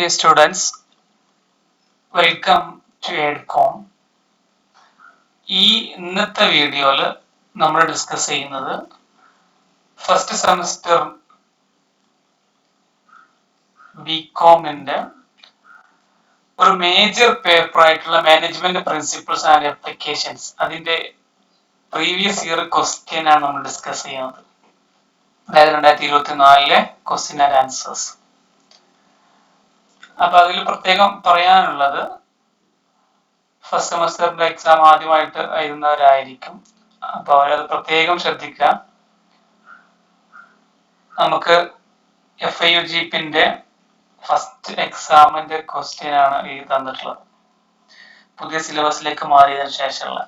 Dear students, welcome to EdCom. ഈ ഇന്നത്തെ വീഡിയോയിൽ നമ്മൾ ഡിസ്കസ് ചെയ്യുന്നത് ഫസ്റ്റ് സെമസ്റ്റർ ബികോമിന്റെ ഒരു മേജർ പേപ്പർ ആയിട്ടുള്ള മാനേജ്മെന്റ് പ്രിൻസിപ്പിൾസ് ആൻഡ് അപ്ലിക്കേഷൻസ് അതിന്റെ പ്രീവിയസ് ഇയർ ക്വസ്റ്റ്യൻ ആണ് നമ്മൾ ഡിസ്കസ് ചെയ്യുന്നത് അതായത് രണ്ടായിരത്തി ഇരുപത്തി നാലിലെ ക്വസ്റ്റ്യൻ ആൻഡ് ആൻസേഴ്സ് അപ്പൊ അതിൽ പ്രത്യേകം പറയാനുള്ളത് ഫസ്റ്റ് സെമസ്റ്ററിന്റെ എക്സാം ആദ്യമായിട്ട് എഴുതുന്നവരായിരിക്കും അപ്പൊ അവരത് പ്രത്യേകം ശ്രദ്ധിക്കുക. നമുക്ക് എഫ് ഐ യു ജിപ്പിന്റെ ഫസ്റ്റ് എക്സാമിന്റെ ക്വസ്റ്റ്യൻ ആണ് ഈ തന്നിട്ടുള്ളത്. പുതിയ സിലബസിലേക്ക് മാറിയതിനു ശേഷമുള്ള.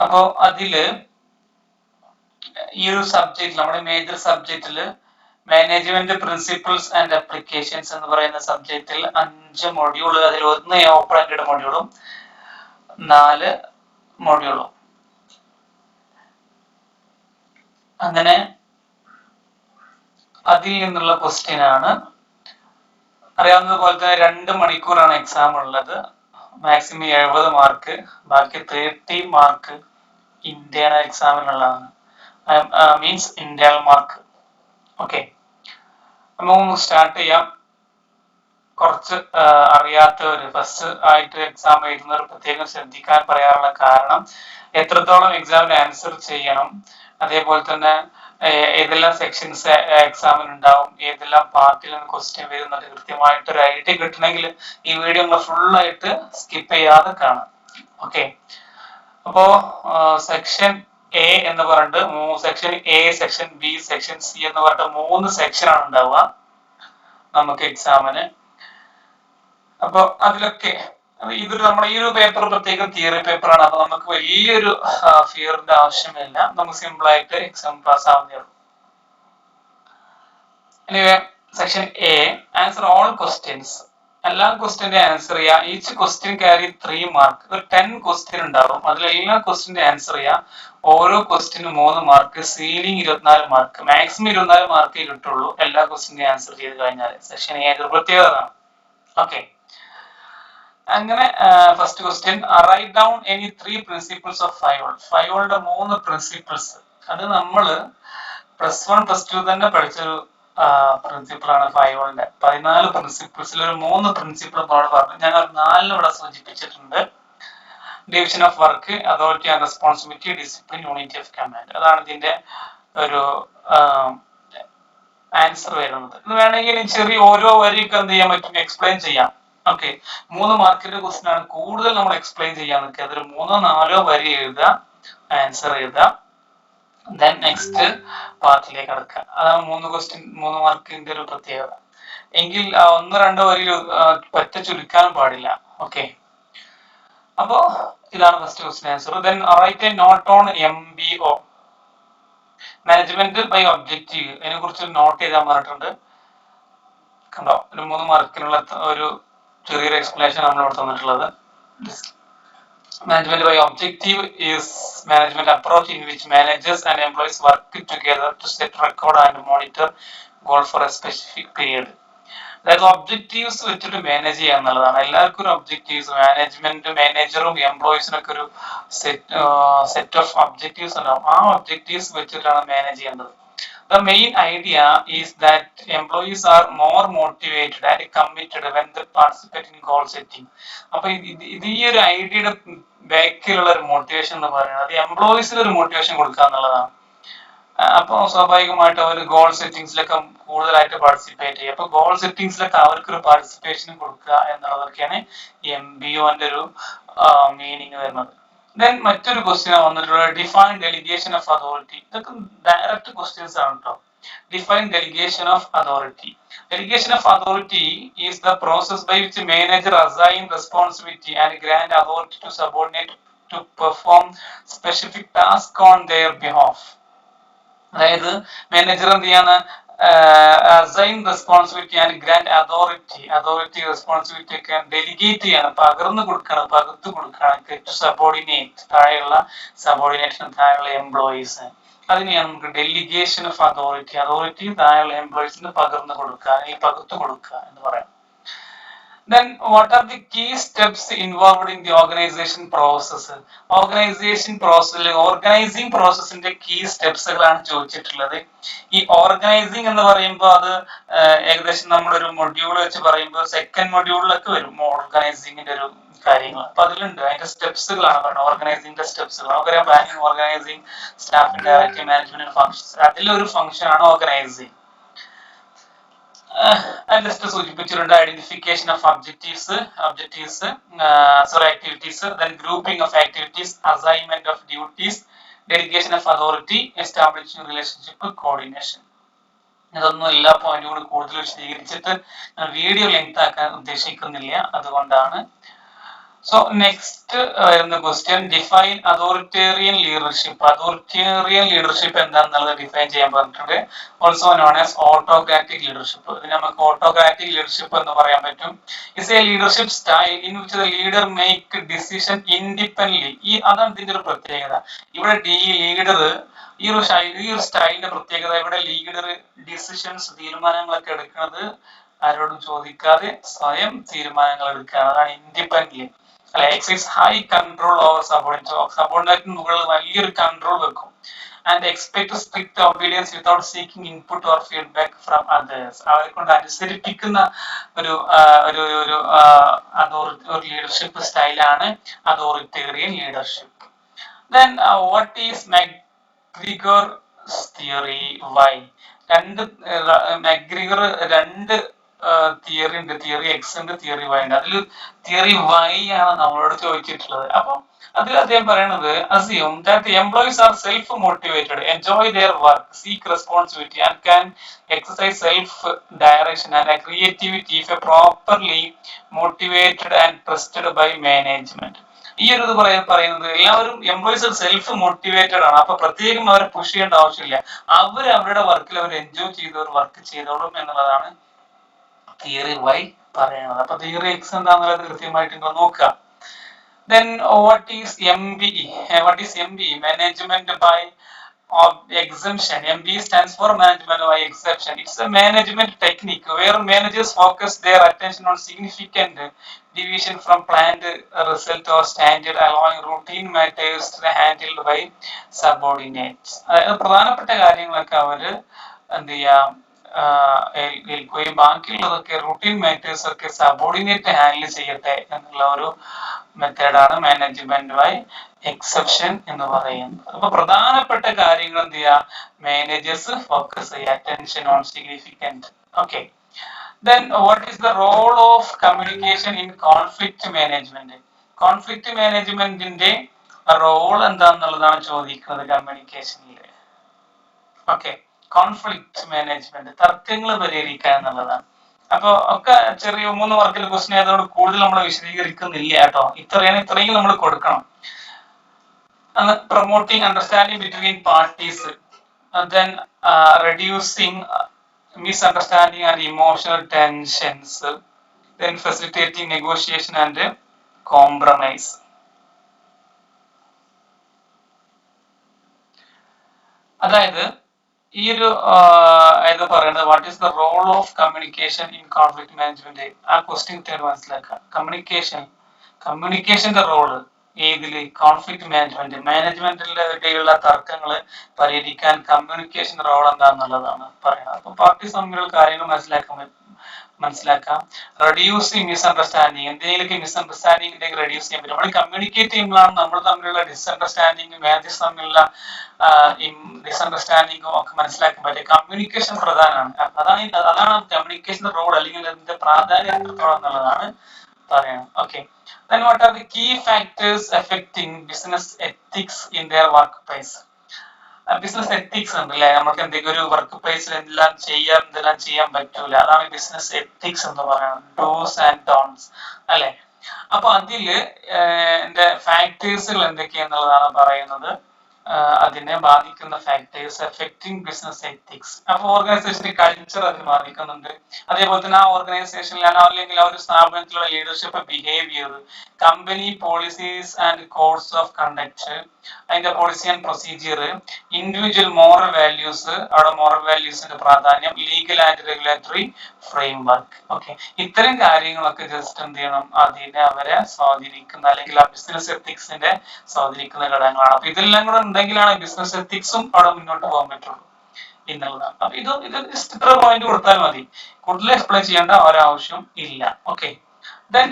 അപ്പോ അതിൽ ഈ ഒരു സബ്ജക്റ്റ് നമ്മുടെ മേജർ സബ്ജക്റ്റിൽ മാനേജ്മെന്റ് പ്രിൻസിപ്പിൾസ് ആൻഡ് അപ്ലിക്കേഷൻസ് എന്ന് പറയുന്ന സബ്ജക്റ്റിൽ അഞ്ച് മൊഡ്യൂൾ അതിൽ ഒന്ന് ഓപ്പൺ ആൻഡ് മൊഡ്യൂളും നാല് മൊഡ്യൂളും അങ്ങനെ അതിൽ നിന്നുള്ള ക്വസ്റ്റ്യൻ ആണ്. അറിയാവുന്നത് പോലെ തന്നെ രണ്ട് മണിക്കൂറാണ് എക്സാം ഉള്ളത്. മാക്സിമം എഴുപത് മാർക്ക് ബാക്കി തേർട്ടി മാർക്ക് ഇന്റേണൽ എക്സാമിനുള്ളതാണ് മീൻസ് ഇന്റേണൽ മാർക്ക് ഓക്കെ നമുക്ക് സ്റ്റാർട്ട് ചെയ്യാം. കുറച്ച് അറിയാത്തവർ ഫസ്റ്റ് ആയിട്ട് എക്സാം എഴുതുന്നവർ പ്രത്യേകം ശ്രദ്ധിക്കാൻ പറയാനുള്ള കാരണം എത്രത്തോളം എക്സാമിന് ആൻസർ ചെയ്യണം. അതേപോലെ തന്നെ ഏതെല്ലാം സെക്ഷൻസ് എക്സാമിന് ഉണ്ടാവും ഏതെല്ലാം പാർട്ടിൽ നിന്ന് ക്വസ്റ്റ്യൻ വരുന്നത് കൃത്യമായിട്ട് ഒരു ഐഡിയ കിട്ടണമെങ്കിൽ ഈ വീഡിയോ നമ്മൾ ഫുൾ ആയിട്ട് സ്കിപ്പ് ചെയ്യാതെ കാണാം. ഓക്കെ അപ്പോ സെക്ഷൻ എ എന്ന് പറഞ്ഞിട്ട് section A section B section C എന്ന് പറഞ്ഞിട്ട് മൂന്ന് സെക്ഷൻ ആണ് ഉണ്ടാവുക. നമുക്ക് എക്സാമിന് അപ്പൊ അതിലൊക്കെ ഇതൊരു നമ്മുടെ ഈ ഒരു പേപ്പർ പ്രത്യേകം തിയറി പേപ്പറാണ് അപ്പൊ നമുക്ക് വലിയൊരു ഫിയറിന്റെ ആവശ്യമില്ല. നമുക്ക് സിമ്പിൾ ആയിട്ട് എക്സാം പാസ് ആവുന്നേ ഉള്ളൂ. Section A answer all questions എല്ലാ ക്വസ്റ്റിന്റെ ആൻസർ ചെയ്യുക each question carry three mark ഒരു ടെൻ ക്വസ്റ്റ്യൻ ഉണ്ടാവും. അതിൽ എല്ലാ ക്വസ്റ്റ്യന്റെ ആൻസർ ചെയ്യുക ഓരോ ക്വസ്റ്റിന് മൂന്ന് മാർക്ക് സീലിംഗ് ഇരുപത്തിനാല് മാർക്ക് മാക്സിമം ഇരുപത്തിനാല് മാർക്ക് കിട്ടുള്ളൂ എല്ലാ ക്വസ്റ്റിന്റെ ആൻസർ ചെയ്ത് കഴിഞ്ഞാൽ സെഷൻ എ ഒരു ഓക്കെ അങ്ങനെ first question write down any three principles of Fayol ഫൈവോളുടെ മൂന്ന് പ്രിൻസിപ്പിൾസ് അത് നമ്മൾ പ്ലസ് വൺ പ്ലസ് ടു തന്നെ പഠിച്ചൊരു പ്രിൻസിപ്പിൾ ആണ് ഫൈവോളിന്റെ പതിനാല് പ്രിൻസിപ്പിൾസിൽ ഒരു മൂന്ന് പ്രിൻസിപ്പിൾ എന്നോട് പറഞ്ഞു. ഞാൻ നാലിന് ഇവിടെ സൂചിപ്പിച്ചിട്ടുണ്ട്. Division of work authority and responsibility discipline unity of command അതാണ് ഇതിന്റെ ഒരു ആൻസർ വരുന്നത്. ഇത് വേണമെങ്കിൽ ചെറിയ ഓരോ വരിക്ക് എന്ത് ചെയ്യാൻ പറ്റും? എക്സ്പ്ലെയിൻ ചെയ്യാം. ഓക്കെ മൂന്ന് മാർക്കിന്റെ ക്വസ്റ്റ്യൻ ആണ് കൂടുതൽ നമ്മൾ എക്സ്പ്ലെയിൻ ചെയ്യാൻ നിൽക്കുക. അതൊരു മൂന്നോ നാലോ വരി എഴുതുക ആൻസർ എഴുതുക. ദെൻ നെക്സ്റ്റ് പാർട്ടിലേക്ക് കടക്കുക. അതാണ് മൂന്ന് ക്വസ്റ്റ്യൻ മൂന്ന് മാർക്കിന്റെ ഒരു പ്രത്യേകത. എങ്കിൽ ഒന്ന് രണ്ടോ വരി പറ്റ ചുരുക്കാനും പാടില്ല. ഓക്കെ അപ്പോ ഇതാണ് first question answer then write a note on M B O management by objective അതിനെ കുറിച്ച് നോട്ട് ചെയ്താൽ പറഞ്ഞിട്ടുണ്ട്. കണ്ടോ? ഒരു മൂന്ന് മാർക്കിനുള്ള ഒരു ചെറിയൊരു എക്സ്പ്ലനേഷൻ നമ്മൾ ഇവിടെ തന്നിട്ടുള്ളത്. Management by objective is management approach in which managers and employees work together to set record and monitor goal for a specific period അതായത് ഒബ്ജക്റ്റീവ്സ് വെച്ചിട്ട് മാനേജ് ചെയ്യുക എന്നുള്ളതാണ്. എല്ലാവർക്കും ഒബ്ജക്റ്റീവ്സ് മാനേജ്മെന്റ് മാനേജറും എംപ്ലോയീസിനൊക്കെ ഒരു സെറ്റ് സെറ്റ് ഓഫ് ഒബ്ജക്റ്റീവ്സ് ഉണ്ടാവും. ആ objectives വെച്ചിട്ടാണ് manage ചെയ്യേണ്ടത്. The main idea is that employees are more motivated and committed when they participate in goal setting. അപ്പൊ ഇത് ഈ ഒരു ഐഡിയയുടെ ബാക്കിലുള്ള ഒരു മോട്ടിവേഷൻ എന്ന് പറയുന്നത് അത് എംപ്ലോയീസിന് ഒരു മോട്ടിവേഷൻ കൊടുക്കുക എന്നുള്ളതാണ്. അപ്പോൾ സ്വാഭാവികമായിട്ട് അവർ ഗോൾ സെറ്റിംഗ്സിലൊക്കെ കൂടുതലായിട്ട് പാർട്ടിസിപ്പേറ്റ് ചെയ്യും. അപ്പൊ ഗോൾ സെറ്റിംഗ്സിലൊക്കെ അവർക്ക് ഒരു പാർട്ടിസിപ്പേഷൻ കൊടുക്കുക എന്നുള്ളതൊക്കെയാണ് എം ബി ഒന്റെ ഒരു മീനിങ് വരുന്നത്. ദെൻ മറ്റൊരു ക്വസ്റ്റ്യൻ വന്നിട്ടുള്ളത് ഡിഫൈൻ ഡെലിഗേഷൻ ഓഫ് അതോറിറ്റി ഇതൊക്കെ ഡയറക്റ്റ് ക്വസ്റ്റ്യൻസ് ആണ് കേട്ടോ define delegation of authority delegation of authority is the process by which manager assign responsibility and grant authority to subordinate to perform specific task on their behalf അതായത് manager എന്ത് ചെയ്യാണ്? Assign responsibility and grant authority authority responsibility ഒക്കെ delegate ചെയ്യണം പകർന്നു കൊടുക്കണം പകർത്ത് കൊടുക്കണം to subordinate താഴെയുള്ള സബോർഡിനേഷൻ താഴെയുള്ള എംപ്ലോയീസ് അതിനെയാണ് നമുക്ക് ഡെലിഗേഷൻ ഓഫ് അതോറിറ്റി അതോറിറ്റി താഴെയുള്ള എംപ്ലോയീസിന് പകർന്നു കൊടുക്കുക അല്ലെങ്കിൽ പകർത്തു കൊടുക്കുക എന്ന് പറയാം. Then what are the key steps involved in the organization process? Organization process organizing process ന്റെ key steps കളാണ് ചോദിച്ചിട്ടുള്ളത്. ഈ ഓർഗനൈസിങ് എന്ന് പറയുമ്പോൾ അത് ഏകദേശം നമ്മളൊരു മൊഡ്യൂൾ വെച്ച് പറയുമ്പോൾ സെക്കൻഡ് മൊഡ്യൂളിലൊക്കെ വരും. ഓർഗനൈസിങ്ങിന്റെ ഒരു കാര്യങ്ങൾ അപ്പൊ അതിലുണ്ട്. അതിന്റെ സ്റ്റെപ്സുകളാണ് പറയുന്നത് ഓർഗനൈസിംഗിന്റെ സ്റ്റെപ്സുകൾ നമുക്കറിയാം planning organizing staff direct management functions അതിലൊരു ഫംഗ്ഷൻ ആണ് ഓർഗനൈസിങ് ലിസ്റ്റ് സൂചിപ്പിച്ചിട്ടുണ്ട് identification of objectives objectives sorry activities then grouping of activities assignment of duties delegation of authority establishing relationship coordination ഇതൊന്നും എല്ലാ പോയിന്റുകളും കൂടുതൽ വിശദീകരിച്ചിട്ട് വീഡിയോ ലെങ്ത് ആക്കാൻ ഉദ്ദേശിക്കുന്നില്ല. അതുകൊണ്ടാണ് സോ നെക്സ്റ്റ് വരുന്ന question define authoritarian leadership authoritarian leadership എന്താണെന്നുള്ളത് ഡിഫൈൻ ചെയ്യാൻ പറഞ്ഞിട്ടുണ്ട്. Also known as autocratic leadership ഇതിന് നമുക്ക് ഓട്ടോക്രാറ്റിക് ലീഡർഷിപ്പ് എന്ന് പറയാൻ പറ്റും. Is a leadership style in which the leader make decision independent ഈ അതാണ് ഇതിന്റെ ഒരു പ്രത്യേകത. ഇവിടെ ഡി ലീഡർ ഈ ഒരു ഈ ഒരു സ്റ്റൈലിന്റെ പ്രത്യേകത. ഇവിടെ ലീഡർ ഡിസിഷൻസ് തീരുമാനങ്ങളൊക്കെ എടുക്കുന്നത് ആരോടും ചോദിക്കാതെ സ്വയം തീരുമാനങ്ങൾ എടുക്കുക അതാണ് ഇൻഡിപെൻഡന്റ് അല്ലെ exercise high control over subordinate സബോർഡിനേറ്റിന് മുകളിൽ വലിയൊരു കൺട്രോൾ വെക്കും. And expect strict obedience without seeking input or feedback from others അവരെ കൊണ്ട് അനുസരിപ്പിക്കുന്ന ഒരു ഒരു ഒരു അതോറിറ്റി ലീഡർഷിപ്പ് സ്റ്റൈലാണ് authoritarian leadership then what is McGregor theory Y രണ്ട് മെഗ്രിഗർ രണ്ട് തിയറി ഉണ്ട്. തിയറി എക്സ് ഉണ്ട് തിയറി വൈ ഉണ്ട്. അതിൽ തിയറി വൈ ആണ് നമ്മളോട് ചോദിച്ചിട്ടുള്ളത്. അപ്പൊ അതിൽ അദ്ദേഹം പറയണത് assume that employees are self motivated enjoy their work seek responsibility and can exercise self direction and creativity if a properly motivated and trusted by management ഈ ഒരു ഇത് പറയുന്നത് എല്ലാവരും എംപ്ലോയീസ് സെൽഫ് മോട്ടിവേറ്റഡ് ആണ്. അപ്പൊ പ്രത്യേകം അവരെ പുഷ് ചെയ്യേണ്ട ആവശ്യമില്ല. അവർ അവരുടെ വർക്കിൽ അവർ എൻജോയ് ചെയ്തവർ വർക്ക് ചെയ്തോളും എന്നുള്ളതാണ് തിയറി വൈ പറയുന്നത് അപ്പൊ തിയറി എക്സ് എന്താണെന്നുള്ളത് കൃത്യമായിട്ട് നിങ്ങൾ നോക്കുക then what is MBE Eh, what is MBE management by of exemption MBE stands for management by exception it's a management technique where managers focus their attention on significant deviation from planned result or standard allowing routine matters handled by subordinates അതായത് പ്രധാനപ്പെട്ട കാര്യങ്ങളൊക്കെ അവർ എന്ത് ഏൽ- ഏൽക്കുകയും ബാക്കിയുള്ളതൊക്കെ routine matters ഒക്കെ subordinate handle ചെയ്യട്ടെ എന്നുള്ള ഒരു മെത്തേഡാണ് മാനേജ്മെന്റ് ബൈ എക്സെപ്ഷൻ എന്ന് പറയുന്നത്. അപ്പൊ പ്രധാനപ്പെട്ട കാര്യങ്ങൾ എന്ത് ചെയ്യുക മാനേജേഴ്സ് ഫോക്കസ് ചെയ്യുക. Attention on significant okay then what is the role of communication in conflict management conflict മാനേജ്മെന്റിന്റെ റോൾ എന്താന്നുള്ളതാണ് ചോദിക്കുന്നത് കമ്മ്യൂണിക്കേഷനിൽ ഓക്കെ കോൺഫ്ലിക്റ്റ് മാനേജ്മെന്റ് തർക്കങ്ങൾ പരിഹരിക്കുക എന്നുള്ളതാണ്. അപ്പൊ ഒക്കെ ചെറിയ മൂന്ന് വർക്കിൽ ക്വസ്റ്റിനെ ആയതുകൊണ്ട് കൂടുതൽ നമ്മൾ വിശദീകരിക്കുന്നില്ല കേട്ടോ. ഇത്രയാണ് ഇത്രയും നമ്മൾ കൊടുക്കണം. Promoting understanding between parties then reducing misunderstanding and emotional tensions then facilitating negotiation and compromise അതായത് ഈ ഒരു എന്താ പറയുന്നത് what is the role of communication in conflict management ആ ക്വസ്റ്റ്യൻ തേർഡ് മനസ്സിലാക്കുക. കമ്മ്യൂണിക്കേഷൻ കമ്മ്യൂണിക്കേഷന്റെ റോൾ ഏതിൽ? കോൺഫ്ലിക്ട് മാനേജ്മെന്റ് മാനേജ്മെന്റിലൂടെയുള്ള തർക്കങ്ങൾ പരിഹരിക്കാൻ കമ്മ്യൂണിക്കേഷൻ റോൾ എന്താന്നുള്ളതാണ് പറയുന്നത് അപ്പൊ പാർട്ടി തമ്മിലുള്ള കാര്യങ്ങൾ മനസ്സിലാക്കാൻ മനസ്സിലാക്കാം. റെഡ്യൂസിങ് മിസ്അണ്ടർസ്റ്റാൻഡിങ് എന്തെങ്കിലുമൊക്കെ മിസ്അണ്ടർസ്റ്റാൻഡിംഗ് റെഡ്യൂസ് ചെയ്യാൻ പറ്റും. നമ്മൾ കമ്മ്യൂണിക്കേറ്റ് ചെയ്യുമ്പോഴാണ് നമ്മൾ തമ്മിലുള്ള ഡിസ്അണ്ടർസ്റ്റാൻഡിങ് മാനേജേഴ്സ് തമ്മിലുള്ള ഡിസ്അണ്ടർസ്റ്റാൻഡിങ്ങും ഒക്കെ മനസ്സിലാക്കാൻ പറ്റും കമ്മ്യൂണിക്കേഷൻ പ്രധാനമാണ്. അതാണ് അതാണ് കമ്മ്യൂണിക്കേഷൻ റോൾ അല്ലെങ്കിൽ അതിന്റെ പ്രാധാന്യം എത്രത്തോളം എന്നുള്ളതാണ് പറയുന്നത്. Okay then what are the key factors affecting business ethics in their workplace? Business ethics ഉണ്ട് അല്ലെ നമുക്ക് എന്തെങ്കിലും ഒരു വർക്ക് പ്ലേസിൽ എന്തെല്ലാം ചെയ്യാം എന്തെല്ലാം ചെയ്യാൻ പറ്റൂല. അതാണ് ബിസിനസ് എത്തിക്സ് എന്ന് പറയുന്നത്. ഡോസ് ആൻഡ് ഡോൺസ് അല്ലെ? അപ്പൊ അതിൽ എന്റെ ഫാക്ടേഴ്സുകൾ എന്തൊക്കെയാന്നുള്ളതാണ് പറയുന്നത്. അതിനെ ബാധിക്കുന്ന ഫാക്ടേഴ്സ് എഫക്റ്റിംഗ് ബിസിനസ് എത്തിക്സ് അപ്പൊ ഓർഗനൈസേഷന്റെ കൾച്ചർ അതിന് ബാധിക്കുന്നുണ്ട്. അതേപോലെ തന്നെ ആ ഓർഗനൈസേഷനിലാണ് അല്ലെങ്കിൽ ആ ഒരു സ്ഥാപനത്തിലുള്ള leadership behaviour company policies and codes of conduct അതിന്റെ policy and procedure individual moral values അവിടെ മോറൽ വാല്യൂസിന്റെ പ്രാധാന്യം legal and regulatory framework okay ഇത്തരം കാര്യങ്ങളൊക്കെ ജസ്റ്റ് എന്ത് ചെയ്യണം? അതിനെ അവരെ സ്വാധീനിക്കുന്ന അല്ലെങ്കിൽ ആ ബിസിനസ് എത്തിക്സിന്റെ സ്വാധീനിക്കുന്ന ഘടകങ്ങളാണ്. അപ്പൊ ഇതെല്ലാം കൂടെ ഉണ്ടെങ്കിലാണ് ബിസിനസ് എത്തിക്സും അവിടെ മുന്നോട്ട് പോകാൻ പറ്റുള്ളൂ എന്നുള്ളതാണ്. അപ്പൊ ഇത് ഇത് ഇത്ര പോയിന്റ് കൊടുത്താൽ മതി. കൂടുതൽ എക്സ്പ്ലെയിൻ ചെയ്യേണ്ട ഒരാവശ്യം ഇല്ല. Okay then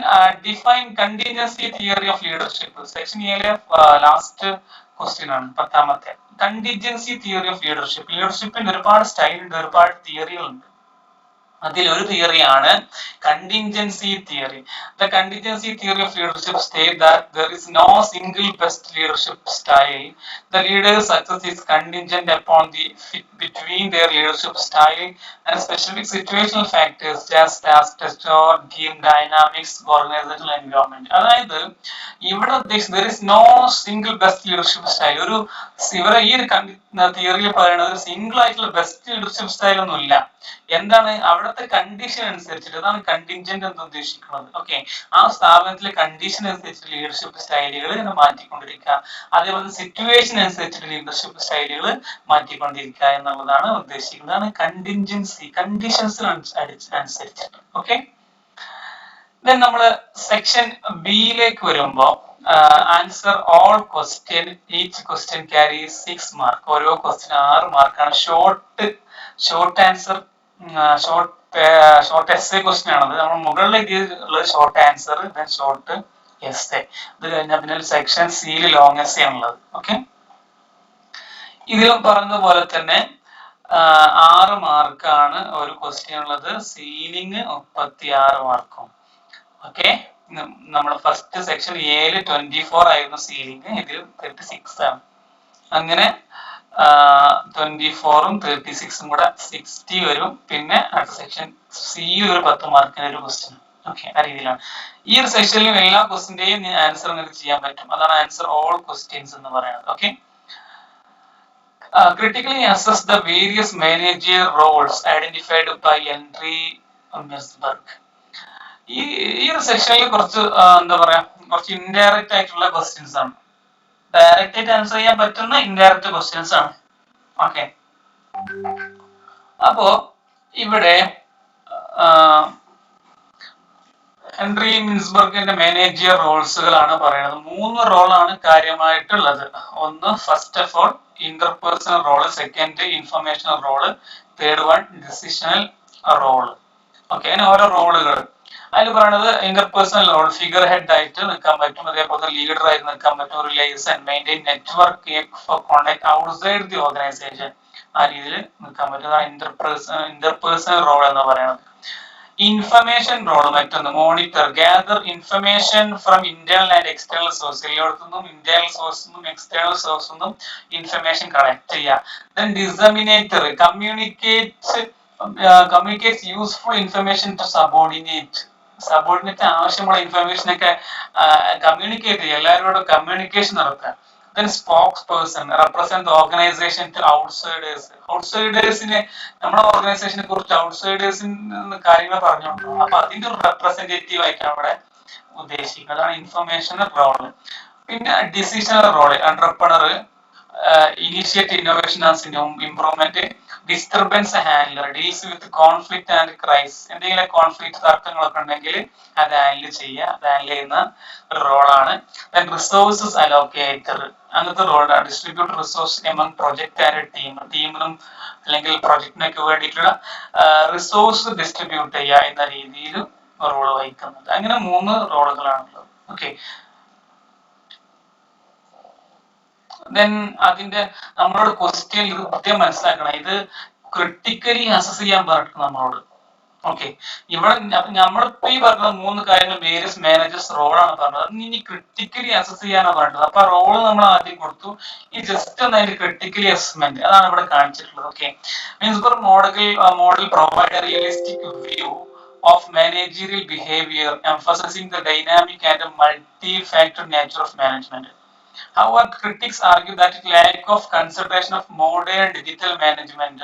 define contingency theory of leadership section എയിലെ ലാസ്റ്റ് ക്വസ്റ്റ്യൻ ആണ് പത്താമത്തെ. കണ്ടിജൻസി തിയറി ഓഫ് ലീഡർഷിപ്പ് ലീഡർഷിപ്പിന്റെ ഒരുപാട് സ്റ്റൈൽ ഉണ്ട് ഒരുപാട് തിയറികളുണ്ട് അതിൽ ഒരു തിയറിയാണ് contingency theory the contingency theory of leadership state that there is no single best leadership style the leader's success is contingent upon the fit between their leadership style and specific situational factors just as test or team dynamics organizational environment അതായത് ഇവിടെ ഉദ്ദേശിച്ചത് there is no single best leadership style ഒരു ഇവരെ ഈ ഒരു തിയറിയിൽ പറയുന്നത് single ആയിട്ടുള്ള ബെസ്റ്റ് ലീഡർഷിപ്പ് സ്റ്റൈൽ ഒന്നും എന്താണ്? എന്താണ് അവിടുത്തെ കണ്ടീഷൻ അനുസരിച്ചിട്ട് അതാണ് കണ്ടിൻജന്റ് എന്ന് ഉദ്ദേശിക്കുന്നത്. ഓക്കെ ആ സ്ഥാപനത്തിലെ കണ്ടീഷൻ അനുസരിച്ച് ലീഡർഷിപ്പ് സ്റ്റൈലുകൾ ഇങ്ങനെ മാറ്റിക്കൊണ്ടിരിക്കുക. അതേപോലെ സിറ്റുവേഷൻ അനുസരിച്ചിട്ട് ലീഡർഷിപ്പ് സ്റ്റൈലുകൾ മാറ്റിക്കൊണ്ടിരിക്കുക എന്നുള്ളതാണ് ഉദ്ദേശിക്കുന്നത്. കണ്ടിൻജൻസി കണ്ടീഷൻസ് അനുസരിച്ചിട്ട്. ഓക്കെ ദെൻ നമ്മൾ സെക്ഷൻ ബിയിലേക്ക് വരുമ്പോൾ answer all question each question carry six mark ഓരോ ക്വസ്റ്റ്യൻ ആറ് മാർക്കാണ് short short answer short short essay question ആണത് നമ്മൾ മുകളിലേക്ക് ഉള്ളത് short answer then short essay ഇത് കഴിഞ്ഞാൽ പിന്നെ സെക്ഷൻ സിയിൽ ലോങ് എസ് എ ആണുള്ളത്. ഓക്കെ ഇതിലും പോലെ തന്നെ ആറ് മാർക്കാണ് ഒരു ക്വസ്റ്റ്യൻ ഉള്ളത്. സീലിംഗ് മുപ്പത്തി ആറ് മാർക്കും ഓക്കെ നമ്മൾ ഫസ്റ്റ് സെക്ഷൻ ഏഴ് ട്വന്റി ഫോർ ആയിരുന്നു സീലിംഗ് ഇതിൽ തേർട്ടി സിക്സ് ആണ്. അങ്ങനെ ട്വന്റി ഫോറും തേർട്ടി സിക്സും കൂടെ സിക്സ്റ്റി വരും. പിന്നെ അടുത്ത സെക്ഷൻ സി ഒരു പത്ത് മാർക്കിന് ഒരു ക്വസ്റ്റ്യൻ ഓക്കെ ആ രീതിയിലാണ്. ഈ ഒരു സെക്ഷനിലും എല്ലാ ക്വസ്റ്റിന്റെയും ആൻസർ നിങ്ങൾക്ക് ചെയ്യാൻ പറ്റും. അതാണ് ആൻസർ ഓൾ ക്വസ്റ്റ്യൻസ് എന്ന് പറയുന്നത്. Okay critically assess the various managerial roles identified by Henry Mintzberg ഈ ഈ ഒരു സെക്ഷനിൽ കുറച്ച് എന്താ പറയാ കുറച്ച് ഇൻഡയറക്റ്റ് ആയിട്ടുള്ള ക്വസ്റ്റ്യൻസ് ആണ്. ഡയറക്റ്റ് ആയിട്ട് ആൻസർ ചെയ്യാൻ പറ്റുന്ന ഇൻഡയറക്റ്റ് ക്വസ്റ്റ്യൻസ് ആണ്. ഓക്കെ അപ്പോ ഇവിടെ ഹെൻറി മിൻസ്ബർഗിന്റെ മാനേജിയർ റോൾസുകളാണ് പറയുന്നത്. മൂന്ന് റോളാണ് കാര്യമായിട്ടുള്ളത്. ഒന്ന് first of all interpersonal role second informational role third one decisional role okay അങ്ങനെ ഓരോ റോളുകൾ അതിൽ പറയുന്നത് ഇന്റർപേഴ്സണൽ റോൾ ഫിഗർ ഹെഡ് ആയിട്ട് നിൽക്കാൻ പറ്റും. അതേപോലെ ലീഡർ ആയിട്ട് നിൽക്കാൻ പറ്റും. Realise and maintain network for contact outside the organization ആ രീതിയിൽ നിൽക്കാൻ പറ്റും. ഇന്റർപേഴ്സണൽ ഇന്റർപേഴ്സണൽ റോൾ എന്ന് പറയുന്നത് ഇൻഫർമേഷൻ റോൾ മറ്റൊന്ന് monitor gather information from internal and external source എല്ലായിടത്തു നിന്നും ഇന്റേണൽ സോഴ്സ് നിന്നും എക്സ്റ്റേണൽ സോഴ്സ് നിന്നും ഇൻഫർമേഷൻ കളക്ട് ചെയ്യുക. Disseminator communicate communicate useful information to subordinate subordinate ആവശ്യമുള്ള ഇൻഫർമേഷൻ ഒക്കെ കമ്മ്യൂണിക്കേറ്റ് ചെയ്യുക. എല്ലാവരോടും കമ്മ്യൂണിക്കേഷൻ നടത്തുക. Spokesperson represent the organization to outsiders ഔട്ട്സൈഡേഴ്സിനെ നമ്മുടെ ഓർഗനൈസേഷനെ കുറിച്ച് ഔട്ട്സൈഡേഴ്സിന് കാര്യങ്ങൾ പറഞ്ഞോണ്ടോ അപ്പൊ അതിന്റെ ഒരു റെപ്രസെന്റേറ്റീവ് ആയിട്ടാണ് അവിടെ ഉദ്ദേശിക്കുന്നത്. അതാണ് ഇൻഫർമേഷൻ റോൾ പിന്നെ decisional role entrepreneur initiate innovation and improvement disturbance handler deals with conflict and crisis എന്തെങ്കിലും കോൺഫ്ലിക്ട് തർക്കങ്ങളൊക്കെ ഉണ്ടെങ്കിൽ അത് ഹാൻഡിൽ ചെയ്യുക അത് ഹാൻഡിൽ ചെയ്യുന്ന റോളാണ് ദെൻ റിസോഴ്സസ് അലോക്കേറ്റർ അങ്ങനത്തെ റോളാണ് distribute resource among project and team ടീമിനും അല്ലെങ്കിൽ പ്രൊജക്ടിനൊക്കെ വേണ്ടിയിട്ടുള്ള റിസോഴ്സ് ഡിസ്ട്രിബ്യൂട്ട് ചെയ്യുക എന്ന രീതിയിലും റോൾ വഹിക്കുന്നുണ്ട് അങ്ങനെ മൂന്ന് റോളുകളാണുള്ളത് ഓക്കെ ദെൻ അതിന്റെ നമ്മളോട് ക്വസ്റ്റ്യൻ ഇത് കൃത്യം മനസ്സിലാക്കണം. ഇത് ക്രിട്ടിക്കലി അസസ് ചെയ്യാൻ പറഞ്ഞിട്ട് നമ്മളോട്. ഓക്കെ ഇവിടെ നമ്മളിപ്പോ ഈ പറഞ്ഞ മൂന്ന് കാര്യങ്ങൾ വേരിയസ് മാനേജേഴ്സ് റോളാണ് പറഞ്ഞത്. അത് ഇനി ക്രിട്ടിക്കലി അസസ് ചെയ്യാനാണ് പറഞ്ഞത്. അപ്പൊ റോൾ നമ്മൾ ആദ്യം കൊടുത്തു. ഈ ജസ്റ്റ് ഒന്ന് അതിന്റെ ക്രിട്ടിക്കലി അസസ്മെന്റ് അതാണ് ഇവിടെ കാണിച്ചിട്ടുള്ളത്. Okay means for model model provide realistic view of managerial behaviour emphasizing the dynamic and multi factor nature of management. However, critics argue that lack of consideration of modern digital management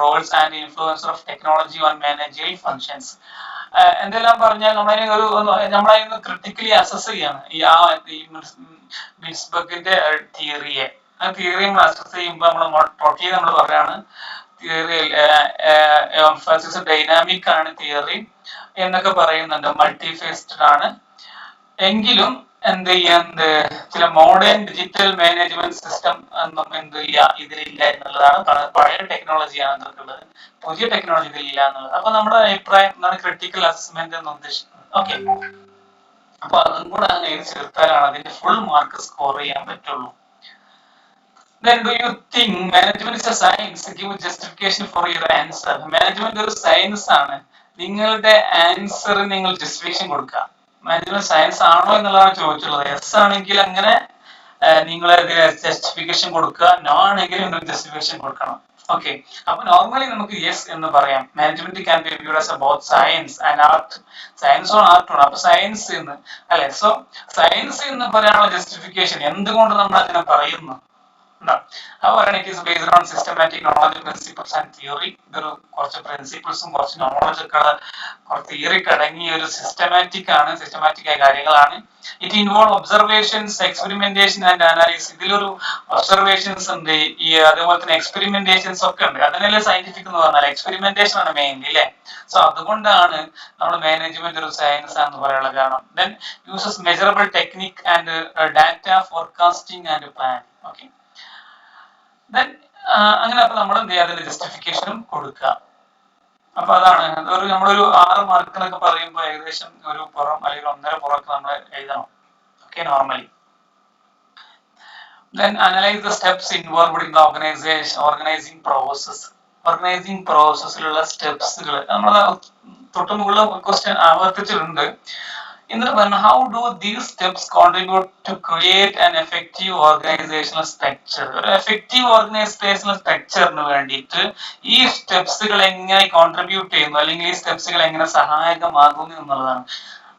roles and influence of technology on managerial functions. ആഹ് എന്തെല്ലാം പറഞ്ഞാൽ നമ്മളതിനെ ഒരു നമ്മളതിനെ critically assess ചെയ്യാണ്. ഈ ആ മിസ്ബക്കിന്റെ തിയറിയെ ആ തിയറി നമ്മൾ അസസ് ചെയ്യുമ്പോൾ നമ്മൾ ടോട്ടലി നമ്മൾ പറയാണ് തിയറി ഡൈനാമിക് ആണ് തിയറി എന്നൊക്കെ പറയുന്നുണ്ട്. മൾട്ടി ഫേസ്ഡ് ആണ്. എങ്കിലും എന്ത് ചെയ്യാന്ത് ചില മോഡേൺ ഡിജിറ്റൽ മാനേജ്മെന്റ് സിസ്റ്റം ഒന്നും എന്ത് ചെയ്യുക ഇതിലില്ല എന്നുള്ളതാണ് പഴ- പഴയ ടെക്നോളജിയാണ് ഇതൊക്കെയുള്ളത് പുതിയ ടെക്നോളജി ഇതിലില്ല എന്നുള്ളത്. അപ്പൊ നമ്മുടെ അഭിപ്രായം എന്താണ്? ക്രിട്ടിക്കൽ അസസ്മെന്റ് എന്ന് ഉദ്ദേശിക്കുന്നത്. ഓക്കെ അപ്പൊ അതും കൂടെ അങ്ങനെ ചേർത്താലാണ് അതിന്റെ ഫുൾ മാർക്ക് സ്കോർ ചെയ്യാൻ പറ്റുള്ളൂ. Then do you think management is a science? Give justification for your answer. Management ഒരു സയൻസ് ആണ്. നിങ്ങളുടെ answer നിങ്ങൾ ജസ്റ്റിഫിക്കേഷൻ കൊടുക്കുക. മാനേജ്മെന്റ് സയൻസ് ആണോ എന്നുള്ളതാണ് ചോദിച്ചുള്ളത് എസ് ആണെങ്കിൽ അങ്ങനെ നിങ്ങൾ ജസ്റ്റിഫിക്കേഷൻ കൊടുക്കുക. നോ ആണെങ്കിൽ നിങ്ങൾ ജസ്റ്റിഫിക്കേഷൻ കൊടുക്കണം. ഓക്കെ അപ്പൊ നോർമലി നമുക്ക് യെസ് എന്ന് പറയാം. Management can be viewed as about science and art science on art ആണ്. അപ്പൊ സയൻസ് എന്ന് അല്ലെ? സോ സയൻസ് എന്ന് പറയാനുള്ള ജസ്റ്റിഫിക്കേഷൻ എന്തുകൊണ്ട് നമ്മൾ അതിനെ പറയുന്നു? അത് പറയണ it is based on systematic knowledge principles and theory ഇതൊരു കുറച്ച് പ്രിൻസിപ്പിൾസും കുറച്ച് നോളജൊക്കെ കുറച്ച് തിയറി അടങ്ങിയ ഒരു സിസ്റ്റമാറ്റിക് ആണ് സിസ്റ്റമാറ്റിക് ആയ കാര്യങ്ങളാണ്. It involve observations experimentation and analysis ഇതിലൊരു ഒബ്സർവേഷൻസ് ഉണ്ട്. ഈ അതേപോലെ തന്നെ എക്സ്പെരിമെന്റേഷൻസ് ഒക്കെ ഉണ്ട്. അതിനല്ലേ സയന്റിഫിക് എന്ന് പറഞ്ഞാൽ എക്സ്പെരിമെന്റേഷൻ ആണ് മെയിൻലി അല്ലേ സോ അതുകൊണ്ടാണ് നമ്മൾ മാനേജ്മെന്റ് ഒരു സയൻസ് ആണെന്ന് പറയാനുള്ള കാരണം. Then uses measurable technique and data forecasting and planning okay അങ്ങനെ അപ്പൊ നമ്മൾ എന്ത് ചെയ്യുക? അതിന്റെ ജസ്റ്റിഫിക്കേഷനും കൊടുക്കുക. അപ്പൊ അതാണ്. ഒരു നമ്മളൊരു ആറ് മാർക്ക് എന്നൊക്കെ പറയുമ്പോൾ ഏകദേശം ഒരു പുറം അല്ലെങ്കിൽ ഒന്നര പുറമൊക്കെ നമ്മൾ എഴുതണം. Okay normally then analyze the steps involved in the organization organizing process. Organizing പ്രോസസ്സിലുള്ള സ്റ്റെപ്സുകൾ നമ്മൾ തൊട്ട് ക്വസ്റ്റ്യൻ ആവർത്തിച്ചിട്ടുണ്ട്. എന്നിട്ട് പറഞ്ഞു how do these steps contribute to create an effective organizational structure ഒരു എഫക്റ്റീവ് ഓർഗനൈസേഷണൽ സ്ട്രക്ചറിന് വേണ്ടിയിട്ട് ഈ സ്റ്റെപ്സുകൾ എങ്ങനെ കോൺട്രിബ്യൂട്ട് ചെയ്യുന്നു? അല്ലെങ്കിൽ ഈ സ്റ്റെപ്സുകൾ എങ്ങനെ സഹായകമാകും എന്നുള്ളതാണ്.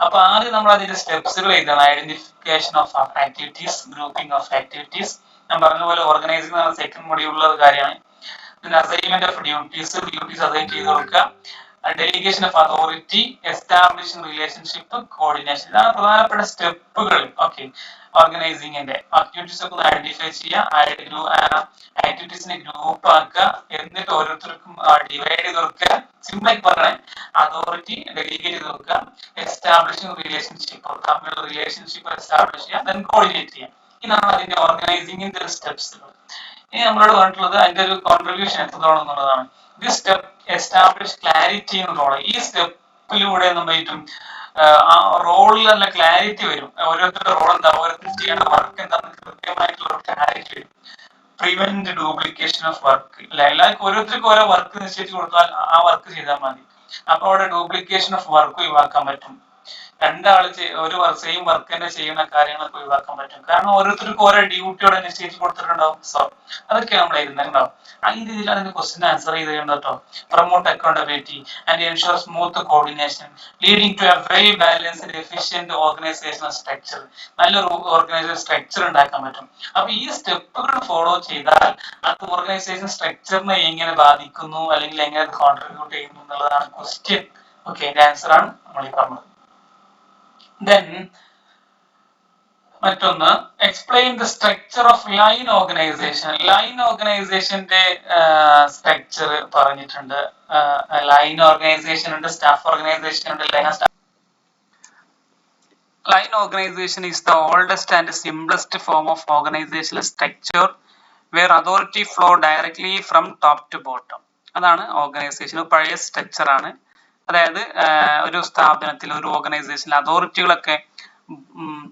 അപ്പൊ ആദ്യം നമ്മൾ അതിന്റെ സ്റ്റെപ്സുകൾ എഴുതണം. Identification of activities grouping of activities ഞാൻ പറഞ്ഞ പോലെ ഓർഗനൈസിംഗ് സെക്കൻഡ് മൊഡ്യൂളിലുള്ള ഒരു കാര്യമാണ്. പിന്നെ assignment of duties duties assign ചെയ്ത് കൊടുക്കുക. Delegation of authority establishing relationship coordination ഇതാണ് പ്രധാനപ്പെട്ട സ്റ്റെപ്പുകൾ. ഓക്കെ ഓർഗനൈസിംഗിന്റെ ആക്ടിവിറ്റീസ് ഒക്കെ ഐഡന്റിഫൈ ചെയ്യുക. ആക്ടിവിറ്റീസിനെ ഗ്രൂപ്പ് ആക്കുക. എന്നിട്ട് ഓരോരുത്തർക്കും ഡിവൈഡ് ചെയ്ത് കൊടുക്കുക സിമ്പിൾ ആയി പറഞ്ഞേ അതോറിറ്റി ഡെലിഗേറ്റ് ചെയ്ത് കൊടുക്കുക എസ്റ്റാബ്ലിഷിംഗ് റിലേഷൻഷിപ്പ് തമ്മിലുള്ള റിലേഷൻഷിപ്പ് എസ്റ്റാബ്ലിഷ് ചെയ്യുക. ദെൻ കോർഡിനേറ്റ് ചെയ്യുക. ഇതാണ് അതിന്റെ ഓർഗനൈസിംഗിന്റെ സ്റ്റെപ്സുകൾ ഇനി നമ്മളോട് പറഞ്ഞിട്ടുള്ളത് അതിന്റെ ഒരു കോൺട്രിബ്യൂഷൻ എത്രത്തോളം എന്നുള്ളതാണ്. ഇത് സ്റ്റെപ്പ് എസ്റ്റാബ്ലിഷ് ക്ലാരിറ്റി എന്നുള്ള ഈ സ്റ്റെപ്പിലൂടെ നമ്മളും ആ റോളിൽ നല്ല ക്ലാരിറ്റി വരും. ഓരോരുത്തരുടെ റോൾ എന്താ? ഓരോരുത്തർ ചെയ്യേണ്ട വർക്ക് എന്താണെന്ന് കൃത്യമായിട്ടുള്ള ക്ലാരിറ്റി വരും. പ്രിവെന്റ് ഡ്യൂപ്ലിക്കേഷൻ ഓഫ് വർക്ക് അല്ലെ? എല്ലാവർക്കും ഓരോരുത്തർക്കും ഓരോ വർക്ക് നിശ്ചയിച്ച് കൊടുത്താൽ ആ വർക്ക് ചെയ്താൽ മതി. അപ്പൊ അവിടെ ഡ്യൂപ്ലിക്കേഷൻ ഓഫ് വർക്ക് ഒഴിവാക്കാൻ പറ്റും. രണ്ടാൾ ഒരു സെയിം വർക്ക് തന്നെ ചെയ്യുന്ന കാര്യങ്ങളൊക്കെ ഒഴിവാക്കാൻ പറ്റും. കാരണം ഓരോരുത്തർക്കും ഓരോ ഡ്യൂട്ടിയോടെ നിശ്ചയിച്ച് കൊടുത്തിട്ടുണ്ടാവും. സോ അതൊക്കെ നമ്മൾ എഴുതുന്നുണ്ടാവും. ആ രീതിയിൽ അതിന്റെ ക്വസ്റ്റ്യൻ ആൻസർ ചെയ്ത് കേട്ടോ promote accountability and ensure smooth coordination leading to a very balanced efficient organizational structure നല്ലൊരു ഓർഗനൈസേഷൻ സ്ട്രക്ചർ ഉണ്ടാക്കാൻ പറ്റും. അപ്പൊ ഈ സ്റ്റെപ്പുകൾ ഫോളോ ചെയ്താൽ അത് ഓർഗനൈസേഷൻ സ്ട്രക്ചറിനെ എങ്ങനെ ബാധിക്കുന്നു അല്ലെങ്കിൽ എങ്ങനെ കോൺട്രിബ്യൂട്ട് ചെയ്യുന്നു എന്നുള്ളതാണ് ക്വസ്റ്റ്യൻ ഓക്കെ അതിന്റെ ആൻസർ ആണ് നമ്മൾ ഈ പറഞ്ഞത്. ദെൻ മറ്റൊന്ന് explain the structure of line organization line ഓർഗനൈസേഷന്റെ സ്ട്രക്ചർ പറഞ്ഞിട്ടുണ്ട്. ലൈൻ ഓർഗനൈസേഷൻ ഉണ്ട് സ്റ്റാഫ് ഓർഗനൈസേഷൻ ഉണ്ട് line organization is the oldest and simplest form of organizational structure where authority flow directly from top to bottom അതാണ് organisation പഴയ structure ആണ്. അതായത് ഒരു സ്ഥാപനത്തിൽ ഒരു ഓർഗനൈസേഷനിൽ അതോറിറ്റികളൊക്കെ